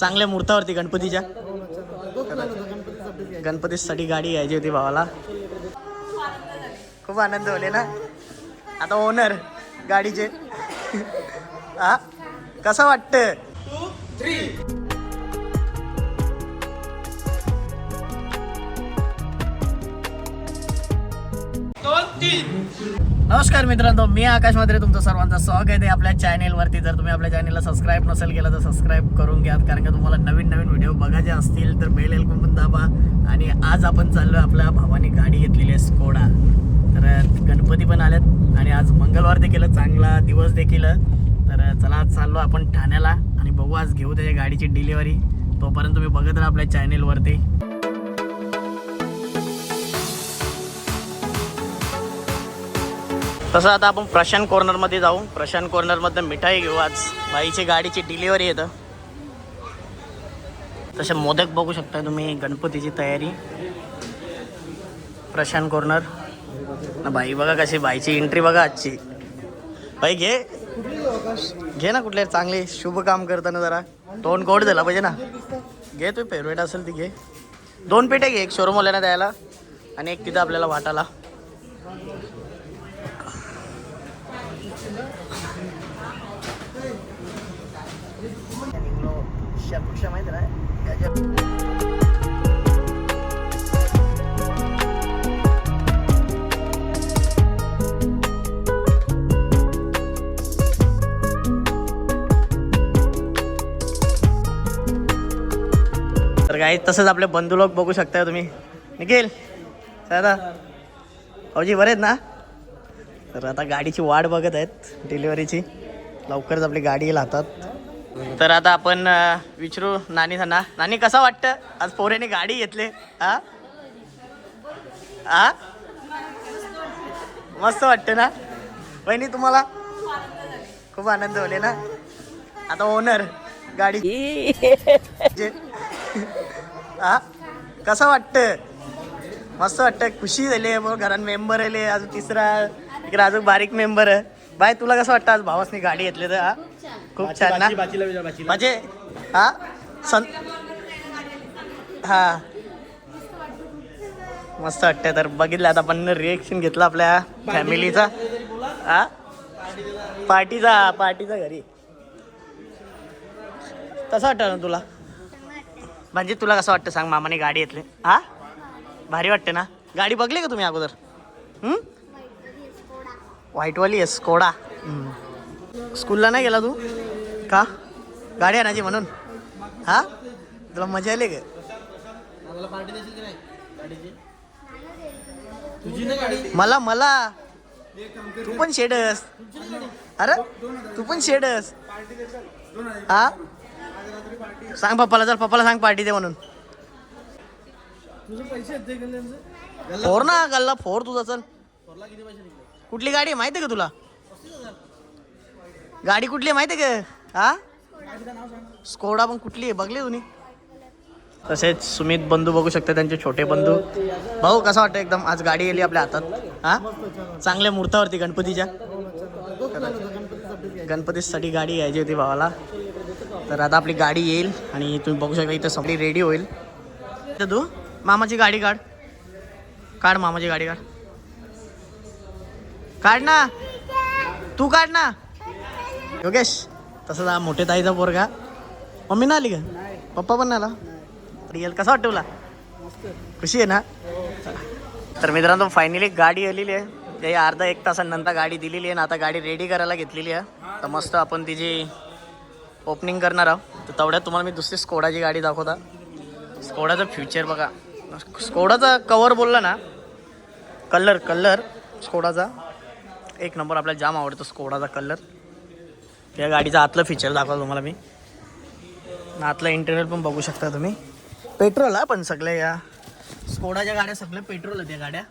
चांगल्या मुहूर्तावरती गणपतीच्या. गणपतीसाठी गाडी घ्यायची होती भावाला. खूप आनंद होले ना? आता ओनर गाडीचे. हा? कसं वाटतं नमस्कार मित्रांनो मी आकाश मात्रे तुमचं सर्वांचं स्वागत आहे आपल्या चॅनेलवरती जर तुम्ही आपल्या चॅनेलला सबस्क्राईब नसेल केलं तर सबस्क्राईब करून घ्या कारण का तुम्हाला नवीन नवीन व्हिडिओ बघायचे असतील तर बेल ऐकून पण दाबा. आणि आज आपण चाललो आपल्या भावाने गाडी घेतलेली आहे स्कोडा तर गणपती पण आलेत. आणि आज मंगळवार देखील चांगला दिवस देखील तर चला आज चाललो आपण ठाण्याला. आणि बघू आज घेऊ त्याच्या गाडीची डिलिव्हरी तोपर्यंत तुम्ही बघत राहा आपल्या चॅनेलवरती तसं आता आपण प्रशांत कॉर्नरमध्ये जाऊ. प्रशांत कॉर्नरमधनं मिठाई घेऊ. आज बाईची गाडीची डिलिव्हरी येतं तसे मोदक बघू शकता तुम्ही गणपतीची तयारी. प्रशांत कॉर्नर. ना बाई बघा कशी बाईची एंट्री बघा आजची. बाई घे. घे ना कुठले चांगले शुभ काम करताना जरा. तोंड गोड झाला पाहिजे ना. घे तू फेवरेट असेल ती घे. दोन पेट्या घे एक शोरूमवाल्याला द्यायला आणि एक तिथं आपल्याला वाटाला माहिती ना? तर काही तसंच आपले बंधू लोक बघू शकता तुम्ही. निखिल दादा भाऊजी बरे आहेत ना? तर आता गाडीची वाट बघत आहेत डिलिव्हरीची लवकरच आपली गाडी येईल हातात तर आता आपण विचारू नानी ना नानी कसं वाटतं? आज पोरेने गाडी घेतले. हा? हा? मस्त वाटतं ना? वहिनी तुम्हाला? खूप आनंद होले ना? आता ओनर गाडी. हा? कसं वाटतं? मस्त वाटतं. खुशी झाली मग घरात मेंबर आले. अजून तिसरा इकडे अजून बारीक मेंबर आहे. बाय तुला कसं वाटतं आज भावासनी गाडी घेतली तर हा? खूप छान. ना? म्हणजे हा? सन हा. मस्त वाटतं तर बघितलं आता आपण रिएक्शन घेतलं आपल्या फॅमिलीचा हा? पार्टीचा पार्टीचा घरी. कसं वाटतं ना तुला? म्हणजे तुला कसं वाटतं? सांग मामाने गाडी घेतली. हा? भारी वाटते ना? गाडी बघली का तुम्ही अगोदर? हं? व्हाईटवाली आहे स्कोडा. स्कूलला नाही गेला तू? का? गाडी आणायची म्हणून? हा? तुला मजा आली का? मला मला तू पण शेडस अरे तू पण शेडस हा? सांग पप्पाला चल पप्पाला सांग पार्टी दे म्हणून. फोर ना गल्ला फोर तुझा चल. कुठली गाडी आहे माहिती आहे का तुला? गाडी कुठली आहे माहिती आहे का? हा? स्कोडा पण कुठली आहे? बघली तुम्ही? तसेच सुमित बंधू बघू शकता त्यांचे छोटे बंधू. भाऊ कसं वाटतं एकदम? आज गाडी गेली आपल्या हातात. हा? चांगल्या मुहूर्तावरती गणपतीच्या. गणपतीसाठी गाडी घ्यायची होती भावाला. तर आता आपली गाडी येईल आणि तुम्ही बघू शकता इथं सगळी रेडी होईल. तर तू? मामाची गाडी काढ. काढ मामाची गाडी काढ. काढ ना तू काढ ना योगेश तसंच हा मोठे ताईचा पोरगा. मम्मी ना आली का? पप्पा पण आला? रिअल कसा वाटतो तुला? खुशी आहे ना? तर मित्रांनो फायनली गाडी आलेली आहे. ते अर्धा एक तासानंतर गाडी दिलेली आहे ना आता गाडी रेडी करायला घेतलेली आहे. तर मस्त आपण तिची ओपनिंग करणार आहोत तर तेवढ्यात तुम्हाला मी दुसरी स्कोडाची गाडी दाखवता. स्कोडाचं फ्युचर बघा. स्कोडाचा कवर बोलला ना? कलर कलर स्कोडाचा एक नंबर आपल्याला जाम आवडतो स्कोडाचा कलर. त्या गाडीचं आतलं फीचर दाखवतो तुम्हाला मी. आतलं इंटेरियर पण बघू शकता तुम्ही. पेट्रोल आहे पण सगळ्या या स्कोडाच्या गाड्या सगळ्या पेट्रोल आहेत या गाड्या.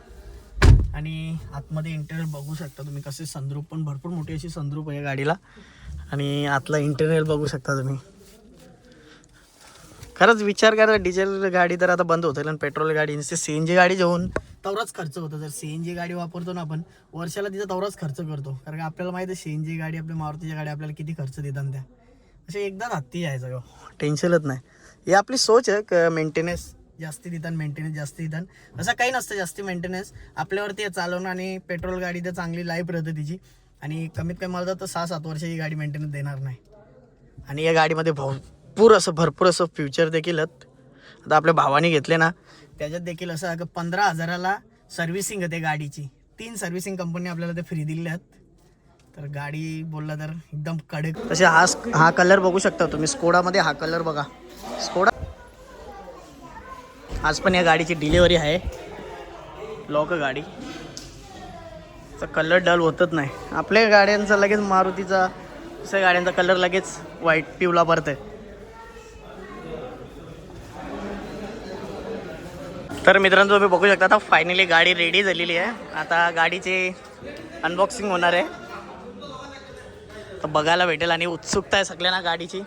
आणि आतमध्ये इंटेरियर बघू शकता तुम्ही कसे संद्रूप पण भरपूर मोठी अशी संद्रूप आहे या गाडीला. आणि आतला इंटेरियर बघू शकता तुम्ही. खरंच विचार करा डिझेल गाडी तर आता बंद होते आणि पेट्रोल गाडी नुसते सी एन जी गाडी घेऊन तेवढाच खर्च होतो. जर सी एन जी गाडी वापरतो ना आपण वर्षाला तिचा तेवढाच खर्च करतो. कारण का आपल्याला माहिती आहे सी एन जी गाडी आपल्या मारुतीच्या गाडी आपल्याला किती खर्च देतात त्या. असे एकदाच हत्ती यायचं ग टेन्शनच नाही. ही आपली सोच आहे मेंटेनन्स जास्ती देतात मेंटेनन्स जास्ती देतात. असं काही नसतं जास्ती मेंटेनन्स आपल्यावरती चालवणं आणि पेट्रोल गाडी तर चांगली लाईफ राहते तिची. आणि कमीत कमी मला तर सहा सात वर्ष ही गाडी मेंटेनन्स देणार नाही. आणि या गाडीमध्ये भरपूर असं भरपूर असं फ्युचर देखील आहेत. आता आपल्या भावाने घेतले ना त्याच्यात देखील असं आहे की पंधरा हजाराला सर्व्हिसिंग होते ते गाडीची. तीन सर्व्हिसिंग कंपनी आपल्याला ते फ्री दिल्यात तर गाडी बोलला तर एकदम कडक. तसे हा हा कलर बघू शकता तुम्ही. स्कोडामध्ये हा कलर बघा. स्कोडा आज पण या गाडीची डिलिव्हरी आहे. लॉक गाडी. कलर डल होतच नाही. आपल्या गाड्यांचा लगेच मारुतीचा दुसऱ्या गाड्यांचा कलर लगेच व्हाईट पिवला आहे तर मित्रांनो तुम्ही बघू शकता आता फायनली गाडी रेडी झालेली आहे. आता गाडीचे अनबॉक्सिंग होणार आहे. तर बघायला भेटेल आणि उत्सुकता आहे सगळ्यांना गाडीची.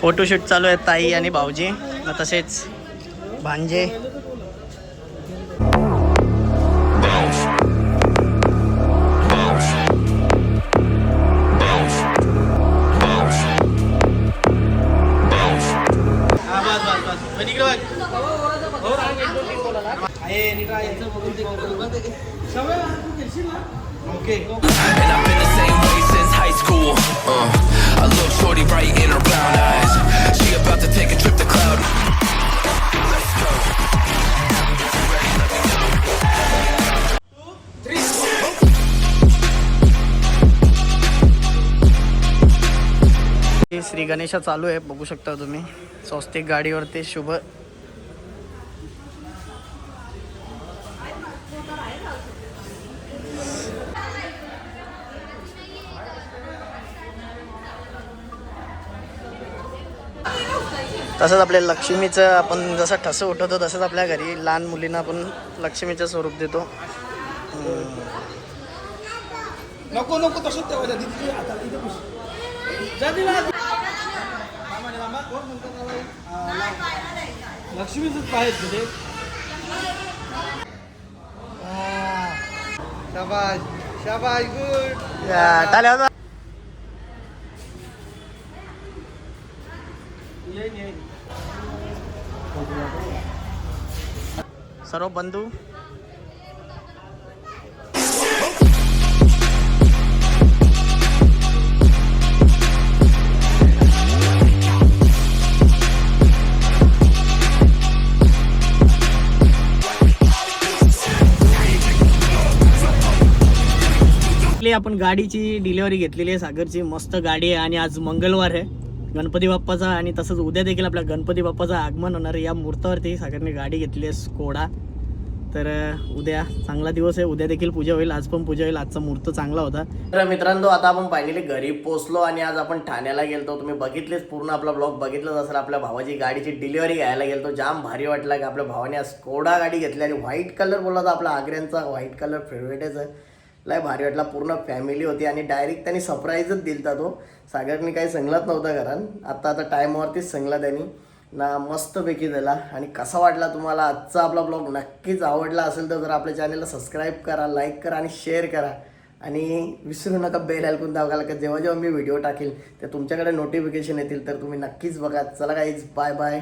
फोटोशूट चालू आहे ताई आणि भाऊजी. तसेच भांजे. I've been the same way since high school. Uh, a little shorty right in her brown eyes. She about to take a trip to cloud. Shri Ganesha चालू आहे बघू शकता तुम्ही. स्वस्तिक गाडीवरती शुभ. तसंच आपल्या लक्ष्मीचं आपण जसं ठसं उठवतो तसंच आपल्या घरी लहान मुलींना आपण लक्ष्मीचं स्वरूप देतो. नको नको तसंच हा. लक्ष्मीचंच पाहिजे तुझे शाबाश शाबाश गुड येईन. सर्व बंधू आपण गाडीची डिलिव्हरी घेतलेली आहे सागरची. मस्त गाडी आहे आणि आज मंगळवार आहे. गणपती बाप्पाचा आणि तसंच उद्या देखील आपल्या गणपती बाप्पाचं आगमन होणार आहे. या मुहूर्तावरती सागरने गाडी घेतली आहे स्कोडा तर उद्या चांगला दिवस आहे. उद्या देखील पूजा होईल. आज पण पूजा होईल. आजचा मुहूर्त चांगला होता. तर मित्रांनो आता आपण फायनली घरी पोचलो आणि आज आपण ठाण्याला गेलतो. तुम्ही बघितलेच पूर्ण आपला ब्लॉग बघितलाच असेल. आपल्या भावाची गाडीची डिलिव्हरी घ्यायला गेलतो. जाम भारी वाटला. की आपल्या भावाने आज स्कोडा गाडी घेतली आणि व्हाईट कलर बोलला तर आपला आग्र्यांचा व्हाईट कलर फेवरेटच आहे लय भारी वाटला. पूर्ण फॅमिली होती आणि डायरेक्ट त्यांनी सरप्राईजच दिलता तो. सागरनी काही सांगलाच नव्हता घरान आता आता टाईमवरतीच सांगला त्यांनी. ना मस्तपैकी झाला. आणि कसा वाटला तुम्हाला आजचा आपला ब्लॉग नक्कीच आवडला असेल तर जर आपल्या चॅनलला सबस्क्राईब करा लाईक करा आणि शेअर करा. आणि विसरू नका बेल ऐकून दाखवायला का जेव्हा जेव्हा मी व्हिडिओ टाकेल ते तुमच्याकडे नोटिफिकेशन येतील. तर तुम्ही नक्कीच बघा. चला काहीच बाय बाय